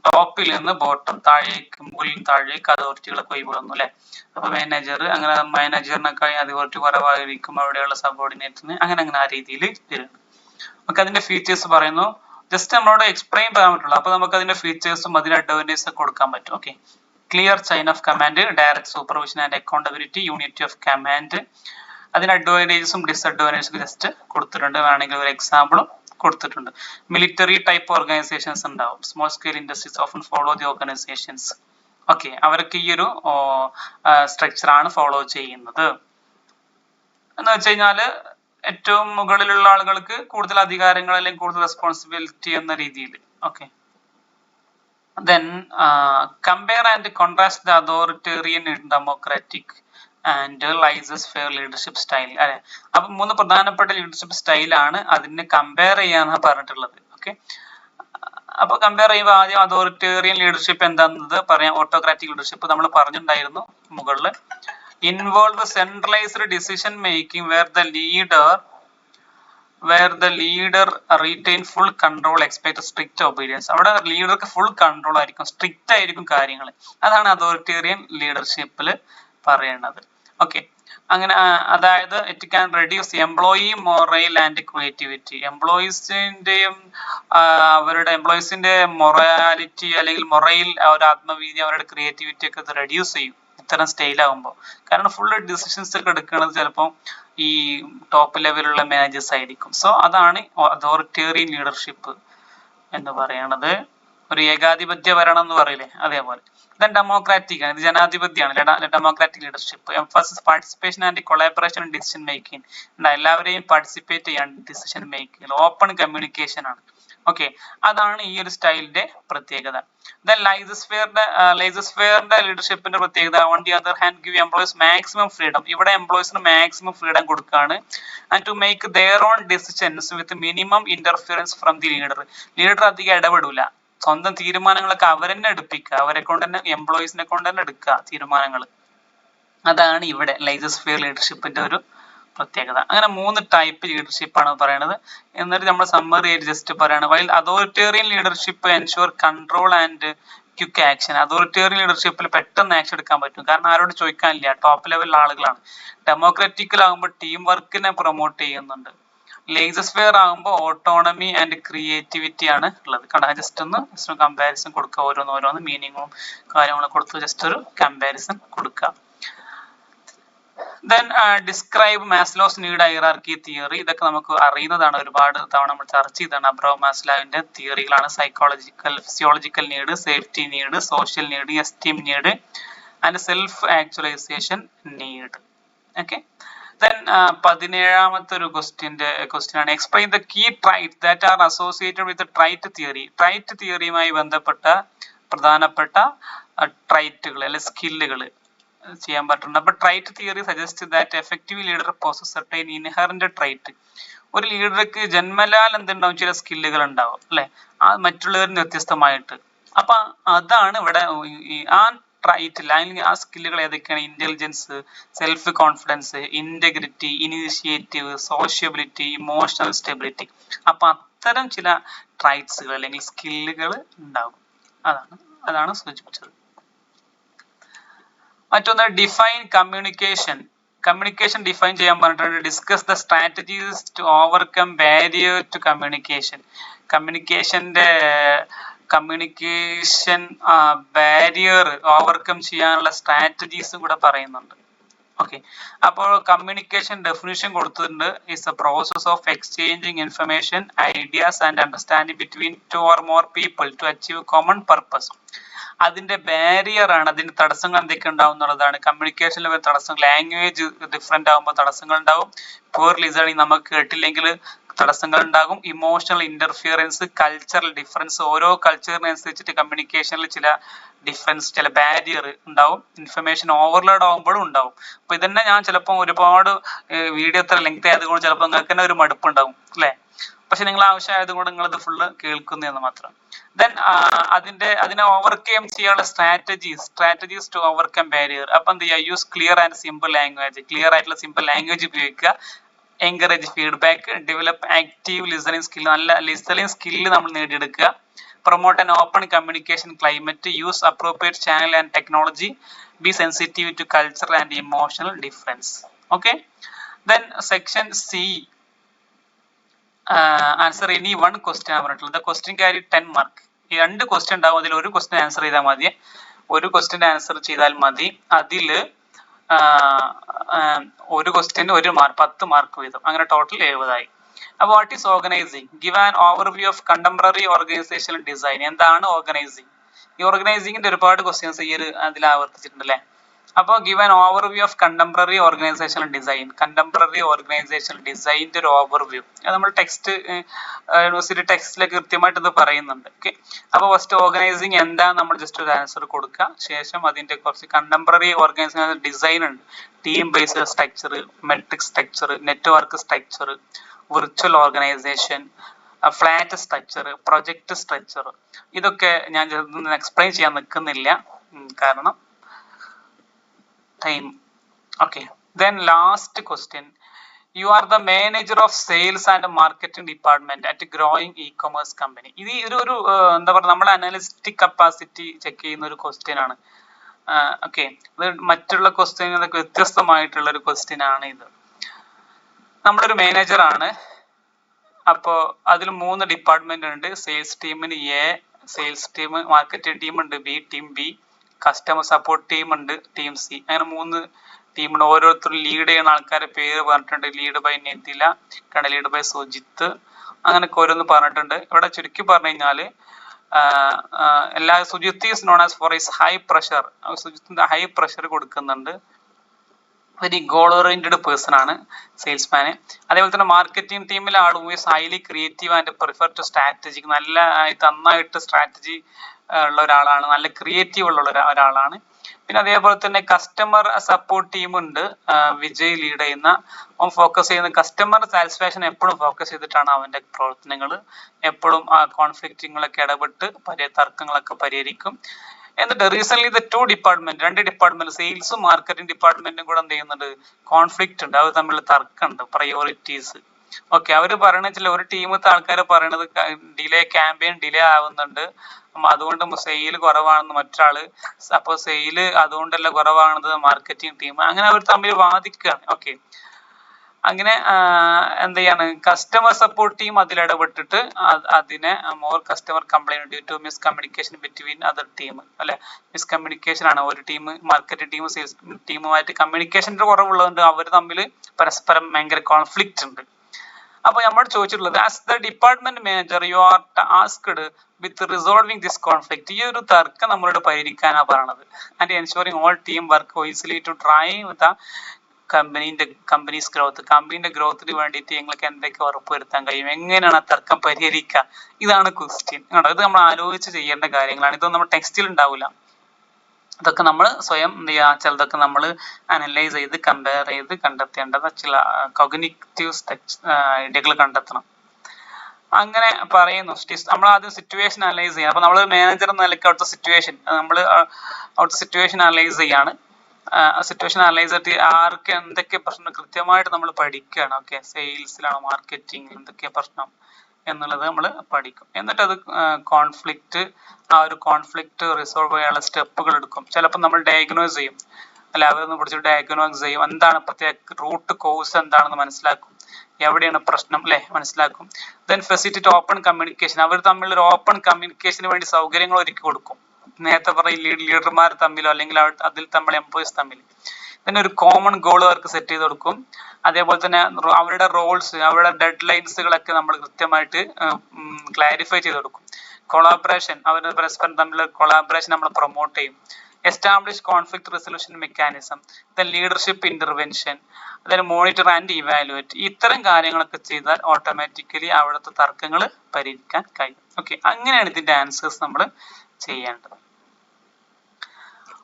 ടോപ്പിൽ നിന്ന് ബോട്ടം താഴേക്ക് മുകളിൽ താഴേക്ക് അതോറിറ്റികളൊക്കെ ഒഴിവിടുന്നു അല്ലെ? അപ്പൊ മാനേജർ അങ്ങനെ മാനേജറിനൊക്കെ അതോറിറ്റി കുറവായിരിക്കും അവിടെയുള്ള സബോർഡിനേറ്റിന് അങ്ങനെ അങ്ങനെ ആ രീതിയിൽ വരുന്നു നമുക്ക് അതിന്റെ ഫീച്ചേഴ്സ് പറയുന്നു. ജസ്റ്റ് നമ്മളോട് എക്സ്പ്ലെയിൻ പറയാൻ പറ്റുള്ളൂ. അപ്പൊ നമുക്ക് അതിന്റെ ഫീച്ചേഴ്സും അതിന്റെ അഡ്വാന്റേജ് ഒക്കെ കൊടുക്കാൻ പറ്റും. Okay clear chain of command direct supervision and accountability unity of command അതിന് അഡ്വാന്റേജസും ഡിസഡ്വാന്റേജസും ജസ്റ്റ് കൊടുത്തിട്ടുണ്ട്. വേണമെങ്കിൽ ഒരു എക്സാമ്പിളും കൊടുത്തിട്ടുണ്ട്. മിലിറ്ററി ടൈപ്പ് ഓർഗനൈസേഷൻസ് ഉണ്ടാവും. Small scale industries often follow the organizations okay അവർക്ക് ഈ ഒരു സ്ട്രക്ചറാണ് ഫോളോ ചെയ്യുന്നത്. എന്ന് വെച്ച് കഴിഞ്ഞാൽ ഏറ്റവും മുകളിലുള്ള ആളുകൾക്ക് കൂടുതൽ അധികാരങ്ങൾ അല്ലെങ്കിൽ കൂടുതൽ റെസ്പോൺസിബിലിറ്റി എന്ന രീതിയിൽ. Okay then compare and contrast the authoritarian and democratic and fair leadership style. അല്ലെ? അപ്പൊ മൂന്ന് പ്രധാനപ്പെട്ട ലീഡർഷിപ്പ് സ്റ്റൈലാണ് അതിനെ കമ്പയർ ചെയ്യാന്ന് പറഞ്ഞിട്ടുള്ളത്. ഓക്കെ അപ്പൊ കമ്പയർ ചെയ്യുമ്പോൾ ആദ്യം അതോറിറ്റേറിയൻ ലീഡർഷിപ്പ് എന്താണെന്നത് പറയാം. ഓട്ടോക്രാറ്റിക് ലീഡർഷിപ്പ് നമ്മൾ പറഞ്ഞിട്ടുണ്ടായിരുന്നു മുകളിൽ involve centralized decision making where the leader where the leader retain full control expect strict obedience അവിടെ ലീഡർക്ക് ഫുൾ കൺട്രോൾ ആയിരിക്കും. സ്ട്രിക്റ്റ് ആയിരിക്കും കാര്യങ്ങൾ അതാണ് അതോറിറ്റേറിയൻ ലീഡർഷിപ്പിൽ പറയുന്നത് ഓക്കെ അങ്ങനെ അതായത് it can reduce employee morale and creativity എംപ്ലോയീസിന്റെയും അവരുടെ എംപ്ലോയീസിന്റെ മൊറാലിറ്റി അല്ലെങ്കിൽ മൊറൈൽ ഒരു ആത്മവീതി അവരുടെ ക്രിയേറ്റിവിറ്റി ഒക്കെ ഇത് റെഡ്യൂസ് ചെയ്യും. ഇത്തരം സ്റ്റൈൽ ആകുമ്പോൾ കാരണം ഫുൾ ഡിസിഷൻസ് ഒക്കെ എടുക്കുന്നത് ചിലപ്പോൾ ഈ ടോപ്പ് ലെവലിലുള്ള മാനേജേഴ്സ് ആയിരിക്കും. സോ അതാണ് അതോറിറ്റേറിയൻ ലീഡർഷിപ്പ് എന്ന് പറയണത്. ഒരു ഏകാധിപത്യ ഭരണം എന്ന് പറയില്ലേ? അതേപോലെ. ദെൻ ഡെമോക്രാറ്റിക് ആണ്. ഇത് ജനാധിപത്യമാണ്. Democratic leadership emphasis participation and collaboration decision making എല്ലാവരെയും പാർട്ടിസിപ്പേറ്റ് ചെയ്യാൻ ഡിസിഷൻ മേക്കിംഗ് ഓപ്പൺ കമ്മ്യൂണിക്കേഷൻ ആണ്. ഓക്കെ അതാണ് ഈ ഒരു സ്റ്റൈലിന്റെ പ്രത്യേകത. ദെൻ ലൈസസ്ഫിയറിന്റെ ലൈസസ്ഫിയറിന്റെ ലീഡർഷിപ്പിന്റെ പ്രത്യേകത. On the other hand give employees maximum freedom ഇവിടെ എംപ്ലോയീസിന് മാക്സിമം ഫ്രീഡം കൊടുക്കുകയാണ് and to make their own decisions with minimum interference from the leader leader അധികം ഇടപെടൂല. സ്വന്തം തീരുമാനങ്ങളൊക്കെ അവരെന്നെ എടുപ്പിക്കുക. അവരെ കൊണ്ട് തന്നെ എംപ്ലോയീസിനെ കൊണ്ട് തന്നെ എടുക്കുക തീരുമാനങ്ങൾ അതാണ് ഇവിടെ ലൈസസ്ഫിയർ ലീഡർഷിപ്പിന്റെ ഒരു പ്രത്യേകത. അങ്ങനെ മൂന്ന് ടൈപ്പ് ലീഡർഷിപ്പ് ആണ് പറയുന്നത് എന്നിട്ട് നമ്മൾ സമ്മറി ആയിട്ട് ജസ്റ്റ് പറയാണ്. While authoritarian leadership ensure control and quick action authoritarian ലീഡർഷിപ്പിൽ പെട്ടെന്ന് ആക്ഷൻ എടുക്കാൻ പറ്റും. കാരണം ആരോട് ചോദിക്കാനില്ല. ടോപ്പ് ലെവലിൽ ആളുകളാണ്. ഡെമോക്രാറ്റിക്കലാകുമ്പോൾ ടീം വർക്കിനെ പ്രൊമോട്ട് ചെയ്യുന്നുണ്ട്. ലേസസ്ഫെയർ ആകുമ്പോൾ ഓട്ടോണമി ആൻഡ് ക്രിയേറ്റിവിറ്റി ആണ് ഉള്ളത്. കണ്ടാ? ജസ്റ്റ് ഒന്ന് ജസ്റ്റ് കമ്പാരിസൺ കൊടുക്കുക ഓരോന്ന് ഓരോന്ന് മീനിങ്ങും കാര്യങ്ങളും കൊടുത്ത് ജസ്റ്റ് ഒരു കമ്പാരിസൺ കൊടുക്കുക. Then describe Maslow's need hierarchy theory ഇതൊക്കെ നമുക്ക് അറിയുന്നതാണ്. ഒരുപാട് തവണ നമ്മൾ ചർച്ച ചെയ്താണ് അബ്രോ മാസ്ലോവിന്റെ തിയറികളാണ് psychological physiological need safety need social need esteem need and self actualization need okay then പതിനേഴാമത്തെ ഒരു ക്വസ്റ്റ്യന്റെ ക്വസ്റ്റ്യൻ ആണ്. Explain the key trait that are associated with trait theory trait തിയറിയുമായി ബന്ധപ്പെട്ട പ്രധാനപ്പെട്ട ട്രൈറ്റുകൾ അല്ലെ സ്കില്ലുകൾ ചെയ്യാൻ പറ്റുന്നുണ്ട്. അപ്പൊ trait theory suggest that effective leader process certain inherent trait ഒരു ലീഡർക്ക് ജന്മലാൽ എന്തുണ്ടാവും? ചില സ്കില്ലുകൾ ഉണ്ടാവും അല്ലെ? ആ മറ്റുള്ളവരിൽ വ്യത്യസ്തമായിട്ട്. അപ്പൊ അതാണ് ഇവിടെ ആ ട്രൈറ്റ് അല്ലെങ്കിൽ ആ സ്കില്ലുകൾ ഏതൊക്കെയാണ്? Intelligence self confidence integrity initiative sociability emotional stability അപ്പൊ അത്തരം ചില ട്രൈറ്റ്സുകൾ അല്ലെങ്കിൽ സ്കില്ലുകൾ ഉണ്ടാകും. അതാണ് അതാണ് സൂചിപ്പിച്ചത്. മറ്റൊന്ന് ഡിഫൈൻ കമ്മ്യൂണിക്കേഷൻ കമ്മ്യൂണിക്കേഷൻ ഡിഫൈൻ ചെയ്യാൻ പറഞ്ഞിട്ടുണ്ട്. Discuss the strategies to overcome barrier to communication കമ്മ്യൂണിക്കേഷന്റെ communication barrier overcome ചെയ്യാനുള്ള സ്ട്രാറ്റജീസും കൂടെ പറയുന്നുണ്ട്. ഓക്കെ അപ്പോൾ കമ്മ്യൂണിക്കേഷൻ ഡെഫിനിഷൻ കൊടുത്തിട്ടുണ്ട്. Is a process of exchanging information ideas and understanding between two or more people to achieve common purpose അതിന്റെ barrier ആണ് അതിന്റെ തടസ്സങ്ങൾ എന്തൊക്കെ ഉണ്ടാവും എന്നുള്ളതാണ്. കമ്മ്യൂണിക്കേഷനിൽ തടസ്സങ്ങൾ ലാംഗ്വേജ് ഡിഫറെന്റ് ആകുമ്പോൾ തടസ്സങ്ങൾ ഉണ്ടാവും. പൂർ ലിസണിങ് നമുക്ക് കേട്ടില്ലെങ്കിൽ തടസ്സങ്ങൾ ഉണ്ടാകും ഇമോഷണൽ ഇന്റർഫിയറൻസ് കൾച്ചറൽ ഡിഫറൻസ് ഓരോ കൾച്ചറിനനുസരിച്ചിട്ട് കമ്മ്യൂണിക്കേഷനിൽ ചില ഡിഫറൻസ് ചില ബാരിയർ ഉണ്ടാവും. ഇൻഫർമേഷൻ ഓവർലോഡ് ആകുമ്പോഴും ഉണ്ടാവും. അപ്പൊ ഇതന്നെ ഞാൻ ചിലപ്പോൾ ഒരുപാട് വീഡിയോ എത്ര ലെങ്ത് ആയതുകൊണ്ട് ചിലപ്പോൾ നിങ്ങൾക്ക് തന്നെ ഒരു മടുപ്പുണ്ടാവും അല്ലെ? പക്ഷെ നിങ്ങൾ ആവശ്യമായത് കൊണ്ട് നിങ്ങൾ ഇത് ഫുള്ള് കേൾക്കുന്നതെന്ന് മാത്രം. ദെൻ അതിന്റെ അതിനെ ഓവർകം ചെയ്യാനുള്ള strategies strategies to overcome barrier അപ്പൊ എന്ത് ചെയ്യുക? Use clear and simple language clear ആയിട്ടുള്ള സിമ്പിൾ ലാംഗ്വേജ് ഉപയോഗിക്കുക. Encourage feedback develop active listening skill നല്ല ലിസണിങ് സ്കില്ല് നമ്മൾ നേടിയെടുക്കുക. Promote and open communication climate use appropriate channel and technology be sensitive to culture and emotional difference okay then section C answer any one question ആണ് പറഞ്ഞിട്ടുള്ളത്. Question carry ten mark ഈ രണ്ട് question ഉണ്ടാവും അതിൽ ഒരു question answer ചെയ്താൽ മതി. ഒരു ക്വസ്റ്റ്യൻ ആൻസർ ചെയ്താൽ മതി. അതിൽ ഒരു ക്വസ്റ്റ്യന് ഒരു മാർക്ക് പത്ത് മാർക്ക് വീതം. അങ്ങനെ ടോട്ടൽ എഴുപതായി. അപ്പോൾ what is organising give an overview of contemporary organisation design എന്താണ് ഓർഗനൈസിങ് ഈ ഓർഗനൈസിങ്ങിന്റെ ഒരുപാട് ക്വസ്റ്റ്യൻസ് ഈ ഒരു അതിൽ ആവർത്തിച്ചിട്ടുണ്ട് അല്ലേ? അപ്പോൾ given overview of contemporary organisational design contemporary organisational ഡിസൈന്റെ ഒരു ഓവർവ്യൂ അത് നമ്മൾ ടെക്സ്റ്റ് യൂണിവേഴ്സിറ്റി ടെക്സ്റ്റിലേക്ക് കൃത്യമായിട്ട് ഇത് പറയുന്നുണ്ട്. ഓക്കെ അപ്പോൾ ഫസ്റ്റ് ഓർഗനൈസിങ് എന്താ നമ്മൾ ജസ്റ്റ് ഒരു ആൻസർ കൊടുക്കുക. ശേഷം അതിന്റെ കുറച്ച് കണ്ടംപററി ഓർഗനൈസേഷൻ ഡിസൈൻ ഉണ്ട്. Team based structure matrix structure network structure virtual organisation flat structure project structure ഇതൊക്കെ ഞാൻ എക്സ്പ്ലെയിൻ ചെയ്യാൻ നിൽക്കുന്നില്ല. കാരണം time. Okay. Then last question. You are the manager of sales and marketing department at growing e commerce company ഇത് ഒരു ഒരു എന്താ പറയുക നമ്മുടെ അനാലിസ്റ്റിക് കപ്പാസിറ്റി ചെക്ക് ചെയ്യുന്ന ഒരു ക്വസ്റ്റ്യൻ ആണ്. ഓക്കെ ഇത് മറ്റുള്ള ക്വസ്റ്റ്യനൊക്കെ വ്യത്യസ്തമായിട്ടുള്ള ഒരു ക്വസ്റ്റ്യൻ ആണ് ഇത്. നമ്മളൊരു മാനേജർ ആണ്. അപ്പോൾ അതിൽ മൂന്ന് ഡിപ്പാർട്ട്മെന്റ് ഉണ്ട്. സെയിൽസ് ടീമിന് A sales team marketing team ഉണ്ട്. B team B customer support team ഉണ്ട് ടീം സി അങ്ങനെ മൂന്ന് ടീമുണ്ട് ഓരോരുത്തരും ലീഡ് ചെയ്യുന്ന ആൾക്കാരെ പേര് പറഞ്ഞിട്ടുണ്ട്. Lead by Nethila lead by Sujith അങ്ങനെയൊക്കെ ഓരോന്ന് പറഞ്ഞിട്ടുണ്ട്. ഇവിടെ ചുരുക്കി പറഞ്ഞു കഴിഞ്ഞാൽ എല്ലാ Sujith is known as for is high pressure സുജിത്തിന്റെ high pressure കൊടുക്കുന്നുണ്ട്. വെരി ഗോൾ ഓറിയന്റഡ് പേഴ്സൺ ആണ് സെയിൽസ്മാന് അതേപോലെ തന്നെ മാർക്കറ്റിംഗ് ടീമിലെ ആൾ highly creative and prefer to strategic നല്ല നന്നായിട്ട് സ്ട്രാറ്റജി ഉള്ള ഒരാളാണ്. നല്ല ക്രിയേറ്റീവ് ഉള്ള ഒരാളാണ്. പിന്നെ അതേപോലെ തന്നെ കസ്റ്റമർ സപ്പോർട്ട് ടീം ഉണ്ട്. വിജയ് ലീഡ് ചെയ്യുന്ന. അവൻ ഫോക്കസ് ചെയ്യുന്ന കസ്റ്റമർ സാറ്റിസ്ഫാക്ഷൻ എപ്പോഴും ഫോക്കസ് ചെയ്തിട്ടാണ് അവന്റെ പ്രവർത്തനങ്ങൾ എപ്പോഴും ആ കോൺഫ്ലിക്റ്റുകളൊക്കെ ഇടപെട്ട് പരി തർക്കങ്ങളൊക്കെ പരിഹരിക്കും. എന്നിട്ട് റീസെന്റ് ദ ടു ഡിപ്പാർട്ട്മെന്റ് രണ്ട് ഡിപ്പാർട്ട്മെന്റ് സെയിൽസും മാർക്കറ്റിംഗ് ഡിപ്പാർട്ട്മെന്റും കൂടെ എന്ത് ചെയ്യുന്നുണ്ട്? കോൺഫ്ലിക്റ്റ് ഉണ്ട്. അവർ തമ്മിൽ തർക്കമുണ്ട് പ്രയോറിറ്റീസ് ഓക്കെ അവർ പറയണ വെച്ചാൽ ഒരു ടീമത്തെ ആൾക്കാർ പറയണത് ഡിലേ ക്യാമ്പയിൻ ഡിലേ ആവുന്നുണ്ട്. അതുകൊണ്ട് സെയിൽ കുറവാണെന്ന് മറ്റാൾ അപ്പൊ സെയിൽ അതുകൊണ്ടല്ല കുറവാണെന്ന് മാർക്കറ്റിംഗ് ടീം അങ്ങനെ അവർ തമ്മിൽ വാദിക്കുകയാണ് ഓക്കെ അങ്ങനെ എന്ത് ചെയ്യാണ് കസ്റ്റമർ സപ്പോർട്ട് ടീം അതിൽ ഇടപെട്ടിട്ട് അതിനെ more customer complaint due to miscommunication between other team അല്ലെ? മിസ് കമ്മ്യൂണിക്കേഷൻ ആണ്. ഒരു ടീം മാർക്കറ്റിംഗ് ടീം സെയിൽസ് ടീമുമായിട്ട് കമ്മ്യൂണിക്കേഷന്റെ കുറവുള്ളതുകൊണ്ട് അവർ തമ്മിൽ പരസ്പരം ഭയങ്കര കോൺഫ്ലിക്റ്റ് ഉണ്ട്. അപ്പൊ നമ്മൾ ചോദിച്ചിട്ടുള്ളത് as the department manager you are tasked with resolving this conflict ഈ ഒരു തർക്കം നമ്മളോട് പരിഹരിക്കാനാണ് പറയണത്. And ensuring all team work easily to try with കമ്പനീന്റെ company's growth കമ്പനീന്റെ ഗ്രോത്തിന് വേണ്ടിയിട്ട് ഞങ്ങൾക്ക് എന്തൊക്കെ ഉറപ്പുവരുത്താൻ കഴിയും? എങ്ങനെയാണ് ആ തർക്കം പരിഹരിക്കുക? ഇതാണ് ക്വസ്റ്റ്യൻ ഇത് നമ്മൾ ആലോചിച്ച് ചെയ്യേണ്ട കാര്യങ്ങളാണ്. ഇതൊന്നും നമ്മൾ ടെക്സ്റ്റിൽ ഉണ്ടാവില്ല ഇതൊക്കെ നമ്മൾ സ്വയം എന്ത് ചെയ്യുക? ചിലതൊക്കെ നമ്മൾ അനലൈസ് ചെയ്ത് കമ്പയർ ചെയ്ത് കണ്ടെത്തേണ്ടത് ചില കൊഗ്നിറ്റീവ് ഐഡിയകൾ കണ്ടെത്തണം. അങ്ങനെ പറയുന്നു. നമ്മൾ ആദ്യം സിറ്റുവേഷൻ അനലൈസ് ചെയ്യണം. അപ്പൊ നമ്മൾ മാനേജർ എന്ന നിലയ്ക്ക് അവിടുത്തെ സിറ്റുവേഷൻ നമ്മൾ അവിടുത്തെ സിറ്റുവേഷൻ അനലൈസ് ചെയ്യാണ്. സിറ്റുവേഷൻ അനലൈസ് ചെയ്തിട്ട് ആർക്ക് എന്തൊക്കെ പ്രശ്നം കൃത്യമായിട്ട് നമ്മൾ പഠിക്കുകയാണ്. ഓക്കെ സെയിൽസിലാണോ മാർക്കറ്റിംഗ് എന്തൊക്കെ പ്രശ്നം എന്നുള്ളത് നമ്മൾ പഠിക്കും. എന്നിട്ട് അത് കോൺഫ്ലിക്റ്റ് ആ ഒരു കോൺഫ്ലിക്റ്റ് റിസോൾവ് ചെയ്യാനുള്ള സ്റ്റെപ്പുകൾ എടുക്കും. ചിലപ്പോൾ നമ്മൾ ഡയഗ്നോസ് ചെയ്യും. അല്ല അവരൊന്ന് പിടിച്ച് ഡയഗ്നോസ് ചെയ്യും. എന്താണ് പ്രത്യേക റൂട്ട് കോഴ്സ് എന്താണെന്ന് മനസ്സിലാക്കും. എവിടെയാണ് പ്രശ്നം അല്ലെ മനസ്സിലാക്കും. ദെൻ ഫെസിലിറ്റേറ്റ് ഓപ്പൺ കമ്മ്യൂണിക്കേഷൻ അവർ തമ്മിൽ ഒരു ഓപ്പൺ കമ്മ്യൂണിക്കേഷന് വേണ്ടി സൗകര്യങ്ങൾ ഒരുക്കി കൊടുക്കും. നേരത്തെ പറയും ലീഡർമാർ തമ്മിലോ അല്ലെങ്കിൽ അതിൽ തമ്മിൽ എംപ്ലോയീസ് തമ്മിൽ പിന്നെ ഒരു കോമൺ ഗോൾ അവർക്ക് സെറ്റ് ചെയ്ത് കൊടുക്കും. അതേപോലെ തന്നെ അവരുടെ റോൾസ് അവരുടെ ഡെഡ് ലൈൻസുകളൊക്കെ നമ്മൾ കൃത്യമായിട്ട് ക്ലാരിഫൈ ചെയ്ത് കൊടുക്കും. കൊളാബറേഷൻ അവരുടെ പരസ്പരം തമ്മിൽ കൊളാബറേഷൻ നമ്മൾ പ്രൊമോട്ട് ചെയ്യും. Establish conflict resolution mechanism then leadership intervention അതായത് മോണിറ്റർ ആൻഡ് ഇവാലുവേറ്റ് ഇത്തരം കാര്യങ്ങളൊക്കെ ചെയ്താൽ ഓട്ടോമാറ്റിക്കലി അവിടുത്തെ തർക്കങ്ങൾ പരിഹരിക്കാൻ കഴിയും. ഓക്കെ അങ്ങനെയാണ് ഇതിന്റെ ആൻസേഴ്സ് നമ്മൾ ചെയ്യേണ്ടത്.